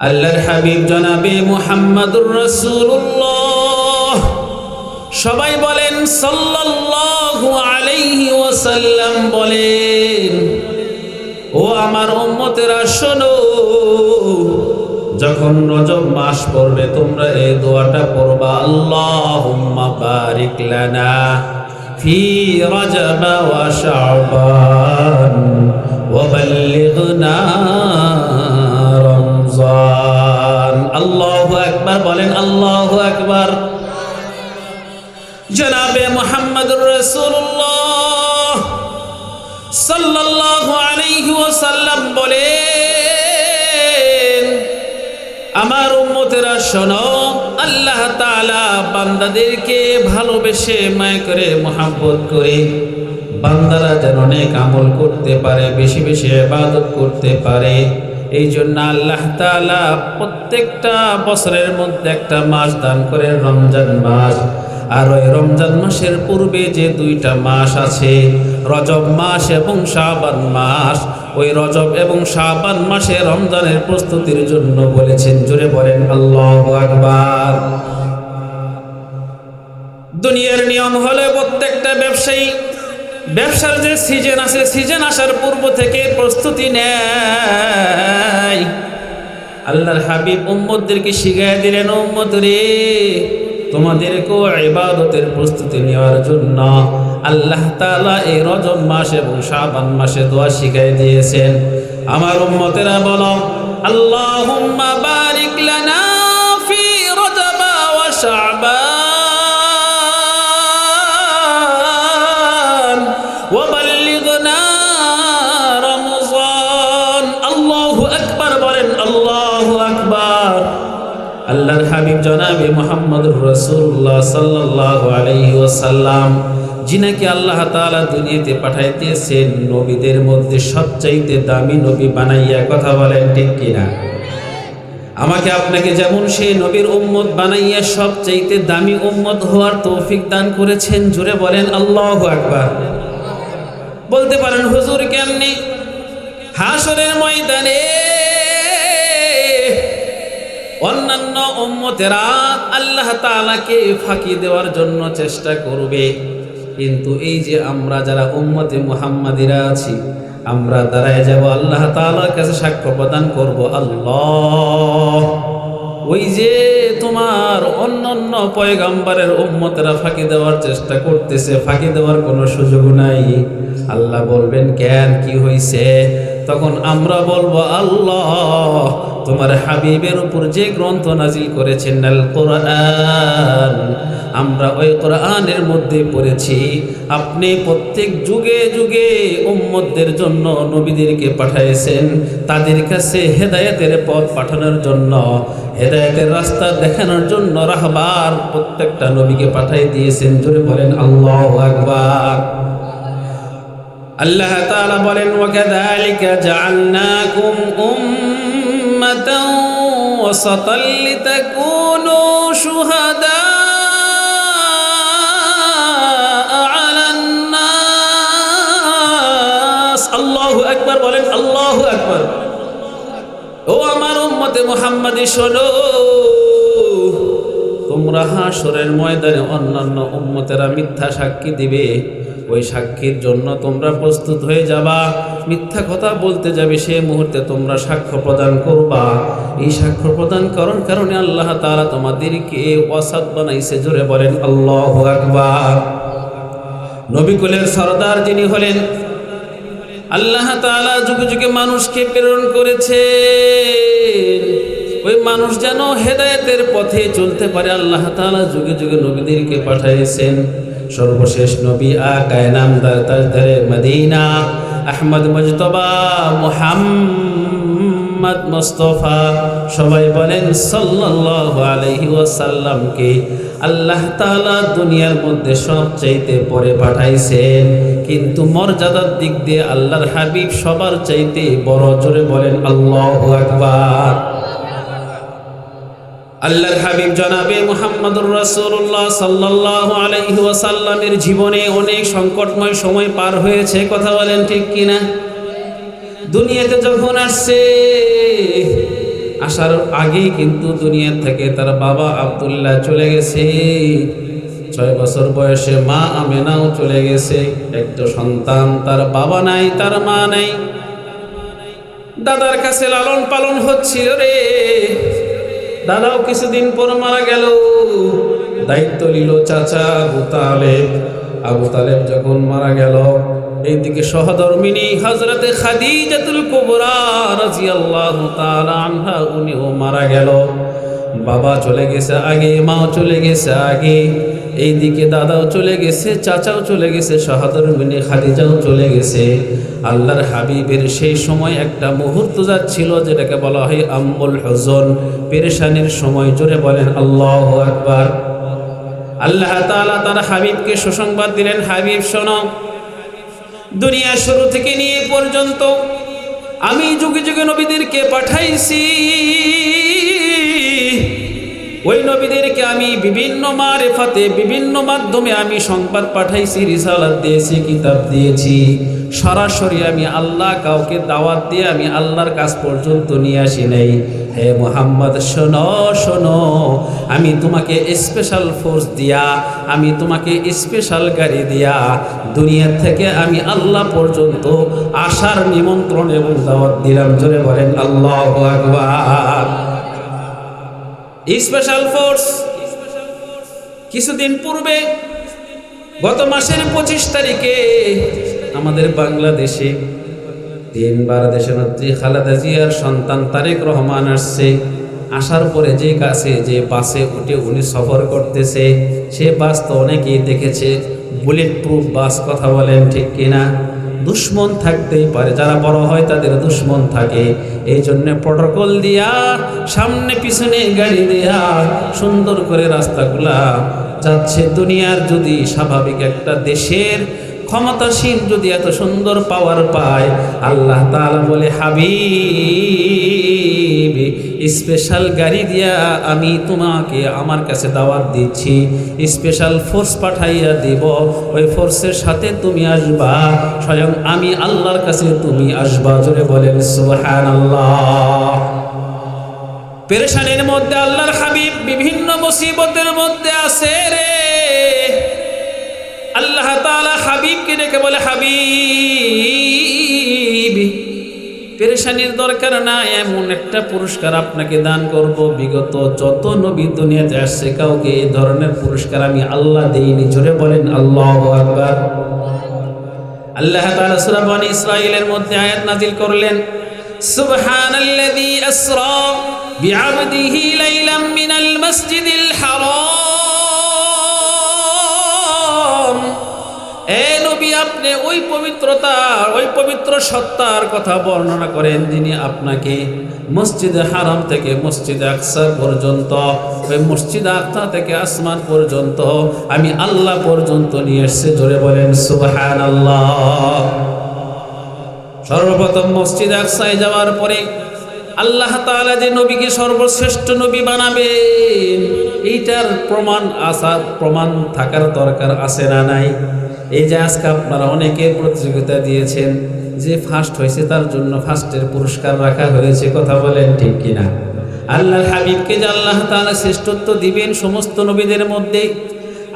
আল্লাহর হাবিব জনাবে মুহাম্মাদুর রাসূলুল্লাহ। সবাই বলেন, সাল্লাল্লাহু আলাইহি ওয়াসাল্লাম বলেন, ও আমার উম্মতেরা, শোনো, যখন রজব মাস পড়বে, তোমরা এই দোয়াটা পড়বা, আল্লাহুম্মা বারিক লানা ফি রজব ওয়া শাবান ওয়া বাল্লিগনা আল্লাহু আকবার বলেন আল্লাহু আকবার। জনাবে মুহাম্মদুর রাসূলুল্লাহ সাল্লাল্লাহু আলাইহি ওয়াসাল্লাম বলেন, আমার উম্মতেরা শোনো, আল্লাহ তাআলা বান্দাদেরকে ভালোবেসে মায় করে মোহাব্বত করে, বান্দারা যেন অনেক আমল করতে পারে, বেশি বেশি ইবাদত করতে পারে। এই জন্য আল্লাহ তালা প্রত্যেকটা বছরের মধ্যে একটা মাস দান করে রমজান মাস। আর ওই রমজান মাসের পূর্বে যে দুইটা মাস আছে, রজব মাস এবং শাবান মাস, ওই রজব এবং শাবান মাসে রমজানের প্রস্তুতির জন্য বলেছেন জুড়ে বলেন, আল্লাহ আকবার। দুনিয়ার নিয়ম হলে প্রত্যেকটা ব্যবসায়ী ব্যবসার যে সিজন আছে সিজন আসার পূর্ব থেকে প্রস্তুতি নেয়। আল্লাহর হাবিব উম্মদদেরকে শিখাই দিলেন উম্মত রে তোমাদেরকেও ইবাদতের প্রস্তুতি নেওয়ার জন্য আল্লাহ তাআলা এই রজব মাস এবং শাবান মাসে দোয়া শিখাই দিয়েছেন। আমার উম্মতেরা বলো, আল্লাহুম্মা বারিক লানা ফি রজব ওয়া শাবান। মোহাম্মদুর রাসূলুল্লাহ সাল্লাল্লাহু আলাইহি ওয়াসাল্লাম, যিনাকে আল্লাহ তাআলা দুনিয়াতে পাঠাইতেছেন, নবীদের মধ্যে সবচাইতে দামি নবী বানাইয়া কথা বলেন ঠিক কিনা? আমাকে আপনাকে যেমন সেই নবীর উম্মত বানাইয়া সবচাইতে দামি উম্মত হওয়ার তৌফিক দান করেছেন জুড়ে বলেন আল্লাহু বলতে পারেন, হুজুর কেমনি? হাসরের ময়দানে অন্যান্য উম্মতেরা আল্লাহ তাআলাকে ফাঁকি দেওয়ার জন্য চেষ্টা করবে। কিন্তু এই যে আমরা যারা উম্মতে মুহাম্মাদিরা আছি, আমরা দাঁড়ায় যাব আল্লাহ তাআলার কাছে সাক্ষ্য প্রদান করব, আল্লাহ। ওই যে তোমার অন্যান্য পয়গাম্বারের উম্মতেরা ফাঁকি দেওয়ার চেষ্টা করতেছে, ফাঁকি দেওয়ার কোনো সুযোগ নাই। আল্লাহ বলবেন কেন কি হইছে? তখন আমরা বলব, আল্লাহ, তোমার হাবিবের উপর যে গ্রন্থ নাজিল করেছেন আমরা ওই কোরআনের মধ্যে পড়েছি, আপনি প্রত্যেক যুগে যুগে উম্মতদের জন্য নবীদেরকে পাঠাইছেন, তাদের কাছে হেদায়েতের পথ পাঠানোর জন্য, হেদায়েতের রাস্তা দেখানোর জন্য রাহবার প্রত্যেকটা নবীকে পাঠাই দিয়েছেন। জোরে বলেন, আল্লাহ আকবার। আল্লাহ তাআলা বলেন, ওয়াকাযালিকা জাআলনাকুম বলেন, আল্লাহু ও আমার শোনো, তোমরা হাসরের ময়দানে অন্যান্য উম্মতেরা মিথ্যা সাক্ষী দিবে। ওই সাক্ষীর জন্য তোমরা প্রস্তুত হয়ে যাবা। মিথ্যা কথা বলতে যাবে সে মুহূর্তে তোমরা সাক্ষ্য প্রদান করবা। এই সাক্ষ্য প্রদান করার কারণে আল্লাহ তাআলা তোমাদেরকে ওয়াসাদ বানাইছে, জোরে বলেন, আল্লাহ আকবার। নবিকুলের সরদার যিনি হলেন, আল্লাহ তাআলা যুগে যুগে মানুষকে প্রেরণ করেছে। ওই মানুষ যেন হেদায়েতের পথে চলতে পারে, আল্লাহ তালা যুগে যুগে নবীদেরকে পাঠাইছেন। সর্বশেষ নবী আকায় নামদার তাজদারে মদিনা। আহমদ মুজতবা, মুহাম্মদ মুস্তফা। সবাই বলেন, সাল্লাল্লাহু আলাইহি ওয়াসাল্লামকে আল্লাহ তাআলা দুনিয়ার মধ্যে সবচাইতে পরে পাঠাইছেন। কিন্তু মর্যাদার দিক দিয়ে আল্লাহর হাবিব সবার চাইতে বড় জোরে বলেন, আল্লাহু আকবার। আল্লাহর হাবিব জনাবে মুহাম্মদুর রাসূলুল্লাহ সাল্লাল্লাহু আলাইহি জীবনে অনেক সংকটময় সময় পার হয়েছে, কথা বলেন ঠিক কিনা? দুনিয়াতে যখন আসছে, আসার আগেই কিন্তু দুনিয়ার থেকে তার বাবা আব্দুল্লাহ চলে গেছে। ছয় বছর বয়সে মা আমেনাও চলে গেছে। একটা সন্তান, তার বাবা নাই, তার মা নাই। দাদার কাছে লালন পালন হচ্ছিল রে। দাদাও কিছুদিন পর মারা গেল। দায়িত্ব নিল চাচা আবু তালেব। আবু তালেব যখন মারা গেল, এইদিকে সহধর্মিনী হজরতে খাদিজাতুল কুবরা রাদিয়াল্লাহু তাআলা আনহা, উনিও মারা গেল। বাবা চলে গেছে আগে, মাও চলে গেছে আগে। এইদিকে দাদাও চলে গেছে, চাচাও চলে গেছে সহধর্মিনী খাদিজাও চলে গেছে। আল্লাহর হাবিবের সেই সময় একটা মুহূর্ত যাচ্ছিল যেটাকে বলা হয় আম্বুল হজন। পেরেশানির সময় জোরে বলেন, আল্লাহ আকবার। আল্লাহ তালা তার হাবিবকে সুসংবাদ দিলেন, হাবিব, শোনো, দুনিয়া শুরু থেকে নিয়ে পর্যন্ত আমি যুগে যুগে নবীদেরকে পাঠাইছি। ওই নবীদেরকে আমি বিভিন্ন মারেফাতে, বিভিন্ন মাধ্যমে আমি সংবাদ পাঠাইছি, রিসালাত দিয়েছি, কিতাব দিয়েছি। সরাসরি আমি আল্লাহ কাউকে দাওয়াত দিয়ে আমি আল্লাহর কাজ পর্যন্ত নিয়ে আসি নাই। হে মোহাম্মদ, শোনো শোনো, আমি তোমাকে স্পেশাল ফোর্স দিয়া, আমি তোমাকে স্পেশাল গাড়ি দিয়া, দুনিয়ার থেকে আমি আল্লাহ পর্যন্ত আসার নিমন্ত্রণ এবং দাওয়াত দিলাম। জোরে বলেন, আল্লাহ আকবার। স্পেশাল ফোর্স কিছুদিন পূর্বে, গত মাসের পঁচিশ তারিখে আমাদের বাংলাদেশে তিনবার দেশনেত্রী খালেদা জিয়ার সন্তান তারেক রহমান আসছে। আসার পরে যে কাছে, যে বাসে উঠে উনি সফর করতেছে, সে বাস তো অনেকেই দেখেছে। বুলেট প্রুফ বাস কথা বলেন ঠিক কিনা? দুশ্মন থাকতেই পারে। যারা বড় হয় তাদের দুশ্মন থাকে। এই জন্যে প্রটোকল দিয়া, সামনে পিছনে গাড়ি দেয়া, সুন্দর করে রাস্তাগুলা যাচ্ছে। দুনিয়ার যদি স্বাভাবিক একটা দেশের ক্ষমতাসীন যদি এত সুন্দর পাওয়ার পায়, আল্লাহ তাআলা বলে, হাবিব স্পেশাল গাড়ি দিয়া আমি তোমাকে আমার কাছে দাওয়াত দিচ্ছি। স্পেশাল ফোর্স পাঠাইয়া দিব। ওই ফোর্সের সাথে তুমি আসবা। স্বয়ং আমি আল্লাহর কাছে তুমি আসবা। জোরে বলেন, সুবহানাল্লাহ। পেরেশানির মধ্যে আল্লাহর হাবিব বিভিন্ন মুসিবতের মধ্যে আছে রে। আল্লাহ হাবিবকে ডেকে বলে, হাবিব, পেরেশানির দরকার না এমন একটা পুরস্কার আপনাকে দান করব। বিগত যত নবী দুনিয়াতে আসছে, কাউকে এই ধরনের পুরস্কার আমি আল্লাহ দেইনি। জোরে বলেন, আল্লাহ আকবার। আল্লাহ তাআলা সূরা বনি ইসরাঈলের মধ্যে আয়াত নাজিল করলেন, সুবহানাল্লাযী আসরা বিআবদিহি লাইলাম মিনাল মাসজিদিল হারাম। আপনি ওই পবিত্রতা ওই পবিত্র সত্তার কথা বর্ণনা করেন যিনি আপনাকে মসজিদে হারাম থেকে মসজিদে আকসা পর্যন্ত, ওই মসজিদ আকসা থেকে আসমান পর্যন্ত, আমি আল্লাহ পর্যন্ত নিয়ে এসছে। জোরে বলেন সুবহান আল্লাহ সর্বপ্রথম মসজিদ আকসায় যাওয়ার পরে আল্লাহ তাআলা যে নবীকে সর্বশ্রেষ্ঠ নবী বানাবেন এইটার প্রমাণ আসার প্রমাণ থাকার দরকার আছে না নাই? এই যে আজকে আপনারা অনেকে প্রতিযোগিতা দিয়েছেন, যে ফার্স্ট হয়েছে তার জন্য ফার্স্টের পুরস্কার রাখা হয়েছে, কথা বলেন ঠিক কিনা? আল্লাহ হাবিবকে যে আল্লাহ তাআলা শ্রেষ্ঠত্ব দিবেন সমস্ত নবীদের মধ্যে,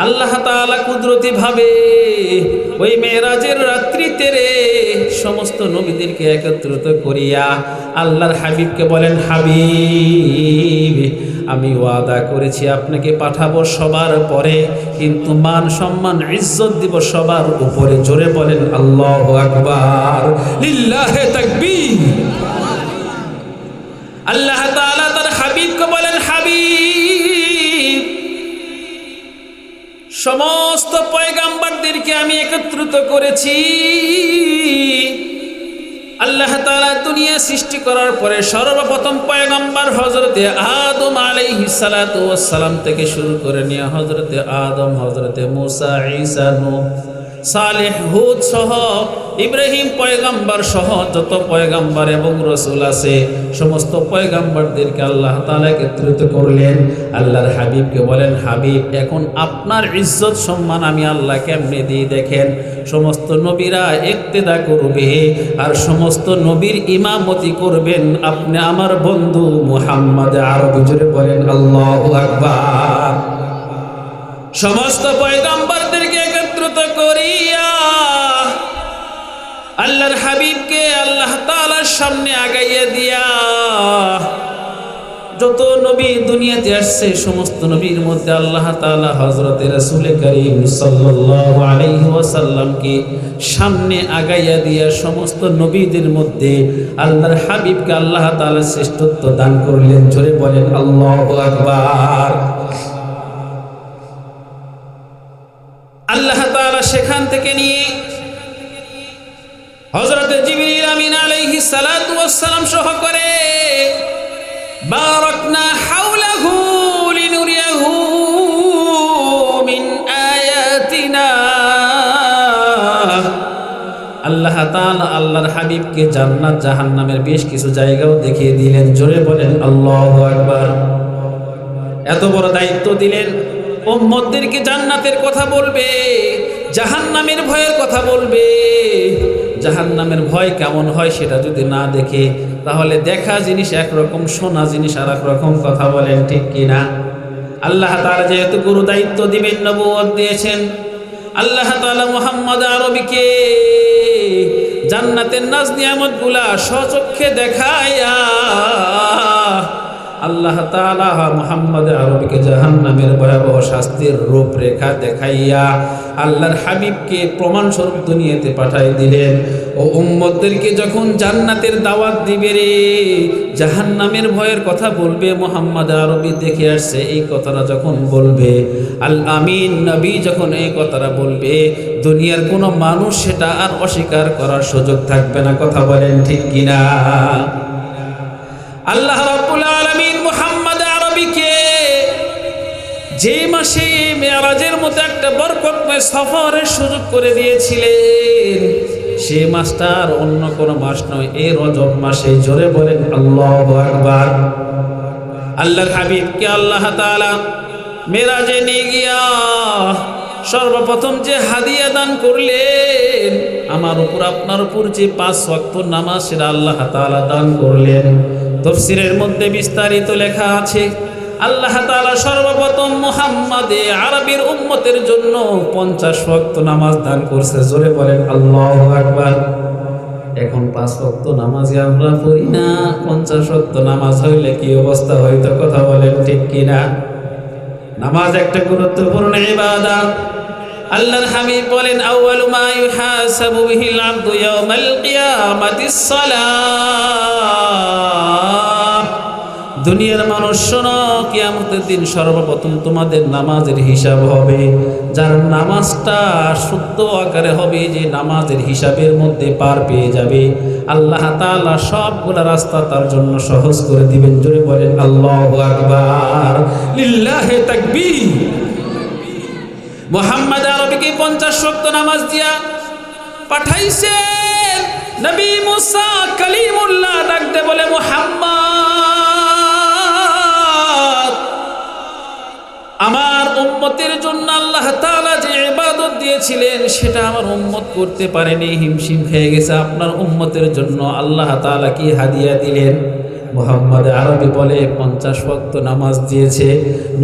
আল্লাহ তাআলা কুদরতি ভাবে ওই মেয়েরাজের রাত্রিতে রে সমস্ত নবীদেরকে একত্রিত করিয়া আল্লাহর হাবিবকে বলেন, হাবিব আমি ওয়াদা করেছি আপনাকে পাঠাবো সবার পরে, কিন্তু মান সম্মান, ইজ্জত দিব সবার উপরে। জোরে বলেন, আল্লাহ আকবার। আল্লাহ তার হাবিবকে বলেন, হাবিব, সমস্ত পয়গাম্বারদেরকে আমি একত্রিত করেছি। আল্লাহ তালা দুনিয়া সৃষ্টি করার পরে সর্বপ্রথম পয়গম্বর হজরতে আদম আলাইহি সালাম থেকে শুরু করে নিয়ে হজরতে আদম হজরতে মুসা, ঈসা, নূহ, সালেহ, হুদ সহ ইব্রাহিম পয়গাম্বার সহ যত পয়গাম্বার এবং রসুল আছে, সমস্ত পয়গাম্বারদেরকে আল্লাহ তালা একত্রিত করলেন। আল্লাহর হাবিবকে বলেন, হাবিব, এখন আপনার ইজ্জত সম্মান আমি আল্লাহ কেমনে দিয়ে দেখেন? সমস্ত নবীরা একতেদা করবে আর সমস্ত নবীর ইমামতি করবেন। আপনি আমার বন্ধু মুহাম্মদ আরব জুড়ে বলেন, আল্লাহ আকবার। সমস্ত পয়গম্বরদেরকে আল্লাহর হাবিবকে আল্লাহ তাআলার সামনে আগাইয়া দিয়া, যত নবী দুনিয়াতে আসছে, সমস্ত নবীর মধ্যে আল্লাহ তাআলা হযরত রাসূল করিম ওয়াসাল্লামকে সামনে আগাইয়া দিয়া সমস্ত নবীদের মধ্যে আল্লাহর হাবিবকে আল্লাহ তাআলা শ্রেষ্ঠত্ব দান করলেন। জোরে বলেন, আল্লাহ আকবার। সালাম সহ করে, বারাকনা হাওলাহু লিনুরিয়াহু মিন আয়াতিনা। আল্লাহ আল্লাহর হাবিবকে জান্নাত, জাহান্নামের বেশ কিছু জায়গাও দেখিয়ে দিলেন। জোরে বলেন, আল্লাহু আকবার। এত বড় দায়িত্ব দিলেন, উম্মতদেরকে জান্নাতের কথা বলবে, জাহান্নামের ভয়ের কথা বলবে। জাহান্নামের ভয় কেমন হয় সেটা যদি না দেখে, তাহলে দেখা জিনিস একরকম, শোনা জিনিস আর রকম কথা বলেন ঠিক কিনা? আল্লাহ তাআলা যেহেতু গুরু দায়িত্ব দিবেন নবুয়ত দিয়েছেন। আল্লাহ তাআলা মোহাম্মদ আরবিকে জান্নাতের নাজ নিয়ামতগুলা স্বচক্ষে দেখায়া আল্লাহ তাআলা মুহাম্মদ আরবিকে জাহান্নামের ভয়াবহ শাস্তির রূপরেখা দেখাইয়া আল্লাহর হাবিবকে প্রমাণ স্বরূপ দুনিয়াতে পাঠাই দিলেন। ও উম্মতদেরকে যখন জান্নাতের দাওয়াত দিবে রে, জাহান্নামের ভয়ের কথা বলবে, মোহাম্মদ আরবি দেখে আসছে এই কথাটা যখন বলবে। আল আমিন নবী যখন এই কথাটা বলবে, দুনিয়ার কোনো মানুষ সেটা আর অস্বীকার করার সুযোগ থাকবে না, কথা বলেন ঠিক কিনা? আল্লাহ রাব্বুল আলামিন যে মাসে মেয়ারাজের মতো একটা বরকতময় সফরের সুযোগ করে দিয়েছিলেন, সে মাসটা আর অন্য কোনো মাস নয় এই রজব মাসে। জোরে বলেন, আল্লাহ আকবার। আল্লাহর হাবিবকে আল্লাহ তাআলা মেরাজে নিয়ে গিয়া সর্বপ্রথম যে হাদিয়া দান করলেন, আমার উপর, আপনার উপর যে পাঁচ ওয়াক্ত নামাজ, সেটা আল্লাহ তাআলা দান করলেন। তফসিরের মধ্যে বিস্তারিত লেখা আছে আল্লাহ তাআলা সর্বপ্রথম মুহাম্মাদে আরবির উম্মতের জন্য পঞ্চাশ ওয়াক্ত নামাজ দান করছে। জোরে বলেন, আল্লাহ আকবার। এখন পাঁচ ওয়াক্ত নামাজে আমরা পড়ি না। পঞ্চাশ ওয়াক্ত নামাজ হইলে কি অবস্থা হইতো কথা বলেন ঠিক কিনা? নামাজ একটা গুরুত্বপূর্ণ আল্লাহর হাবিব বলেন, আউয়ালু মা ইউহাসাবু বিহিল আবদু ইয়াউমাল কিয়ামাতিস দুনিয়ার মানুষ শোনো, কিয়ামতের দিন সর্বপ্রথম তোমাদের নামাজের হিসাব হবে। যার নামাজটা শুদ্ধ আকারে হবে, যে নামাজের হিসাবের মধ্যে পার পেয়ে যাবে। আল্লাহ তাআলা সবগুলা রাস্তা তার জন্য সহজ করে দিবেন। জোরে বলেন, আল্লাহু আকবার। লিল্লাহি তাকবীর। মোহাম্মদ আরবিকে পঞ্চাশ শক্ত নামাজ দিয়া পাঠাইছেন। নবী মুসা কালিমুল্লাহ ডাকতে বলে, মোহাম্মদ আমার উম্মতের জন্য আল্লাহ তালা যে ইবাদত দিয়েছিলেন, সেটা আমার উম্মত করতে পারেনি, হিমশিম খেয়ে গেছে। আপনার উম্মতের জন্য আল্লাহ তালা কি হাদিয়া দিলেন? মোহাম্মদ আরবি বলে পঞ্চাশ ভক্ত নামাজ দিয়েছে।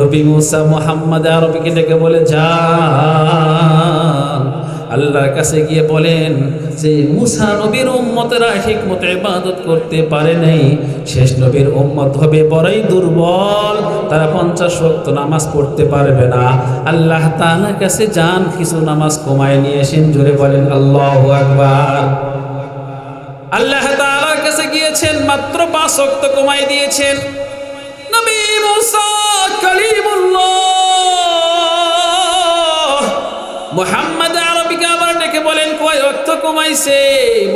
নবী মুসা মোহাম্মদ আরবিকে ডেকে বলে, যা আল্লাহর কাছে গিয়ে বলেন, যে মুসা নবীর উম্মতেরা ঠিক মতো ইবাদত করতে পারে নাই। শেষ নবীর উম্মত হবে বড়ই দুর্বল, তারা পঞ্চাশ শক্ত নামাজ পড়তে পারবে না। আল্লাহ তাআলার কাছে যান, কিছু নামাজ কমায় নিয়ে এসেন জোরে বলেন, আল্লাহ আকবার। আল্লাহ তাআলার কাছে গিয়েছেন, মাত্র পাঁচ শক্ত কমাই দিয়েছেন। নবী মুসা মুহাম্মদ আরবিকে বলেন কয় ওয়াক্ত কমাইছে?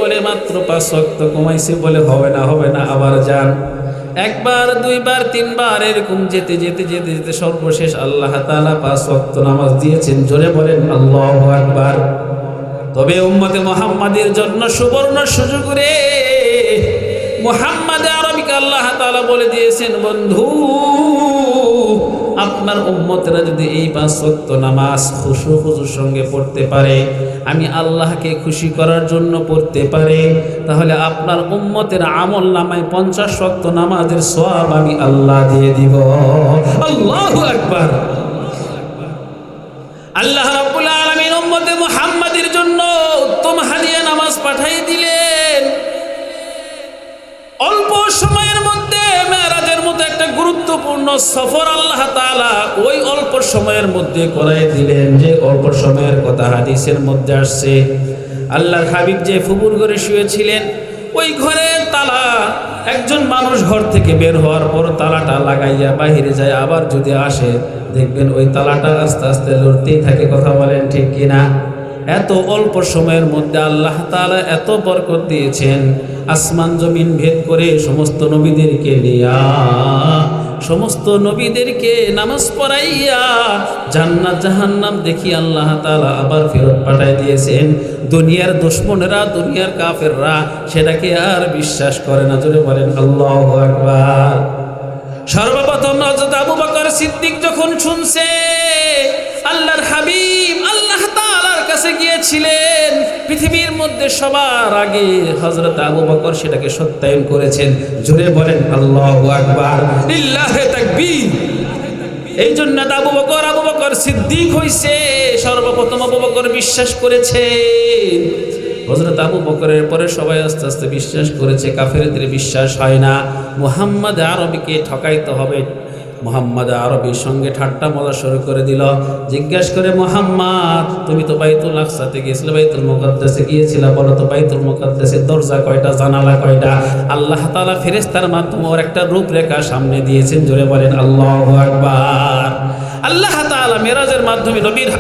বলে মাত্র পাঁচ ওয়াক্ত কমাইছে, বলে হবে না হবে না, আবার যান। একবার, দুইবার, তিনবার, এরকম যেতে যেতে যেতে যেতে সর্বশেষ আল্লাহ তাআলা পাঁচ ওয়াক্ত নামাজ দিয়েছেন। জোরে বলেন, আল্লাহু একবার তবে উম্মতে মোহাম্মদের জন্য সুবর্ণ সুযোগ রে। মোহাম্মদ আরবিকে আল্লাহ তাআলা বলে দিয়েছেন, বন্ধু আপনার উম্মতেরা যদি এই পাঁচ ওয়াক্ত নামাজ খুশু খুশুর সঙ্গে পড়তে পারে, আমি আল্লাহকে খুশি করার জন্য পড়তে পারে, তাহলে আপনার উম্মতের আমল নামায় পঞ্চাশ ওয়াক্ত নামাজের সওয়াব আমি আল্লাহ দিয়ে দিব। আল্লাহু আকবার। আল্লাহ রাব্বুল দিলেন। অল্প সময়ের মধ্যে একটা গুরুত্বপূর্ণ সফর আল্লাহ তালা ওই অল্প সময়ের মধ্যে করাই দিলেন। যে অল্প সময়ের কথা হাদিসের মধ্যে আসছে। আল্লাহর হাবিব যে ফুবুর ঘরে শুয়েছিলেন, ওই ঘরে তালা, একজন মানুষ ঘর থেকে বের হওয়ার পর তালাটা লাগাইয়া বাহিরে যায়, আবার যদি আসে, দেখবেন ওই তালাটা আস্তে আস্তে লড়তেই থাকে, কথা বলেন ঠিক কিনা? এত অল্প সময়ের মধ্যে আল্লাহ তালা এত বরকত দিয়েছেন। আসমান জমিন ভেদ করে সমস্ত নবীদেরকে নিয়া, সমস্ত নবীদেরকে নামাজ পড়াইয়া জান্নাত জাহান্নাম দেখি আল্লাহ তাআলা আবার ফেরত পাঠাই দিয়েছেন। দুনিয়ার দুশ্মনেরা, দুনিয়ার কাফেররা সেটাকে আর বিশ্বাস করে না। জোরে বলেন, আল্লাহু আকবার। সর্বপ্রথম হযরত আবু বকর সিদ্দিক যখন শুনছে, আল্লাহর হাবিব আল্লাহ তাআলার কাছে গিয়েছিলেন পৃথিবীর মধ্যে সবার আগে হজরত আবু বকর সেটাকে সত্যায়ন করেছেন। জোরে বলেন, আল্লাহ এই জন্য আবু বকর আবু বকর সিদ্দিক হইছে। সর্বপ্রথম আবু বকর বিশ্বাস করেছে হজরত আবু বকরের পরে সবাই আস্তে আস্তে বিশ্বাস করেছে। কাফেরদের বিশ্বাস হয় না। মুহাম্মদ আরবিকে ঠকাইতে হবে। মোহাম্মদ আরবির সঙ্গে ঠাট্টা মজা শুরু করে দিল। জিজ্ঞেস করে, মোহাম্মদ, তুমি তো বাইতুল আকসাতে গিয়েছিলে, বাইতুল মুকাদ্দাসে গিয়েছিলে বলো তো, বাইতুল মুকাদ্দাসের দরজা কয়টা, জানালা কয়টা? আল্লাহ তাআলা ফেরেস্তার মাধ্যমে ওর একটা রূপরেখা সামনে দিয়েছেন, জোরে বলেন, আল্লাহু আকবার। আল্লাহ তাআলা মেরাজের মাধ্যমে নবীর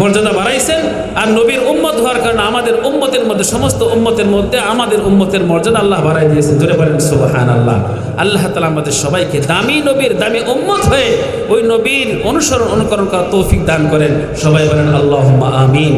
মর্যাদা বাড়াইছেন আর নবীর উম্মত হওয়ার কারণে আমাদের উম্মতের মধ্যে, সমস্ত উম্মতের মধ্যে আমাদের উম্মতের মর্যাদা আল্লাহ বাড়াই দিয়েছেন। ধরে বলেন সুবহান আল্লাহ আল্লাহ তালা আমাদের সবাইকে দামি নবীর দামি উম্মত হয়ে ওই নবীর অনুসরণ, অনুকরণ করা তৌফিক দান করেন। সবাই বলেন আল্লাহ আমিন।